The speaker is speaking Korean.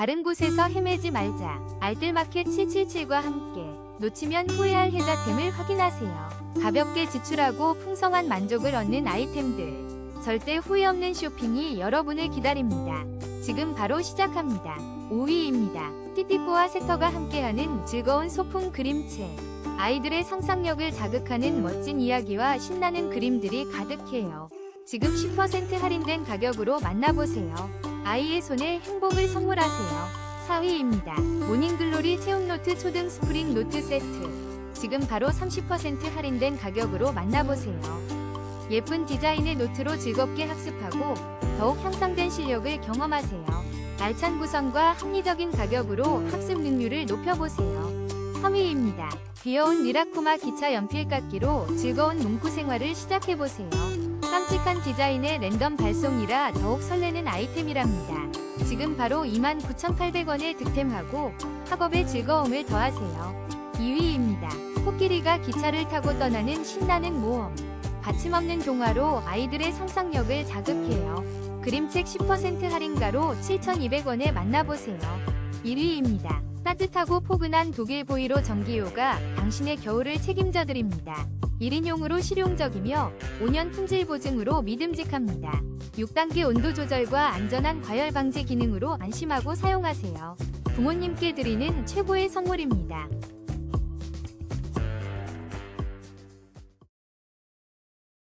다른 곳에서 헤매지 말자. 알뜰마켓 777과 함께 놓치면 후회할 혜자템을 확인하세요. 가볍게 지출하고 풍성한 만족을 얻는 아이템들. 절대 후회 없는 쇼핑이 여러분을 기다립니다. 지금 바로 시작합니다. 5위입니다. 띠띠뽀와 세터가 함께하는 즐거운 소품 그림책. 아이들의 상상력을 자극하는 멋진 이야기와 신나는 그림들이 가득해요. 지금 10% 할인된 가격으로 만나보세요. 아이의 손에 행복을 선물하세요. 4위입니다. 모닝글로리 체육노트 초등 스프링 노트 세트. 지금 바로 30% 할인된 가격으로 만나보세요. 예쁜 디자인의 노트로 즐겁게 학습하고 더욱 향상된 실력을 경험하세요. 알찬 구성과 합리적인 가격으로 학습 능률을 높여보세요. 3위입니다. 귀여운 리라코마 기차 연필깎이로 즐거운 문구 생활을 시작해보세요. 깜찍한 디자인의 랜덤 발송이라 더욱 설레는 아이템이랍니다. 지금 바로 29,800원에 득템하고 학업의 즐거움을 더하세요. 2위입니다. 코끼리가 기차를 타고 떠나는 신나는 모험. 받침없는 동화로 아이들의 상상력을 자극해요. 그림책 10% 할인가로 7,200원에 만나보세요. 1위입니다. 따뜻하고 포근한 독일 보이로 전기요가 당신의 겨울을 책임져 드립니다. 1인용으로 실용적이며 5년 품질 보증으로 믿음직합니다. 6단계 온도 조절과 안전한 과열 방지 기능으로 안심하고 사용하세요. 부모님께 드리는 최고의 선물입니다.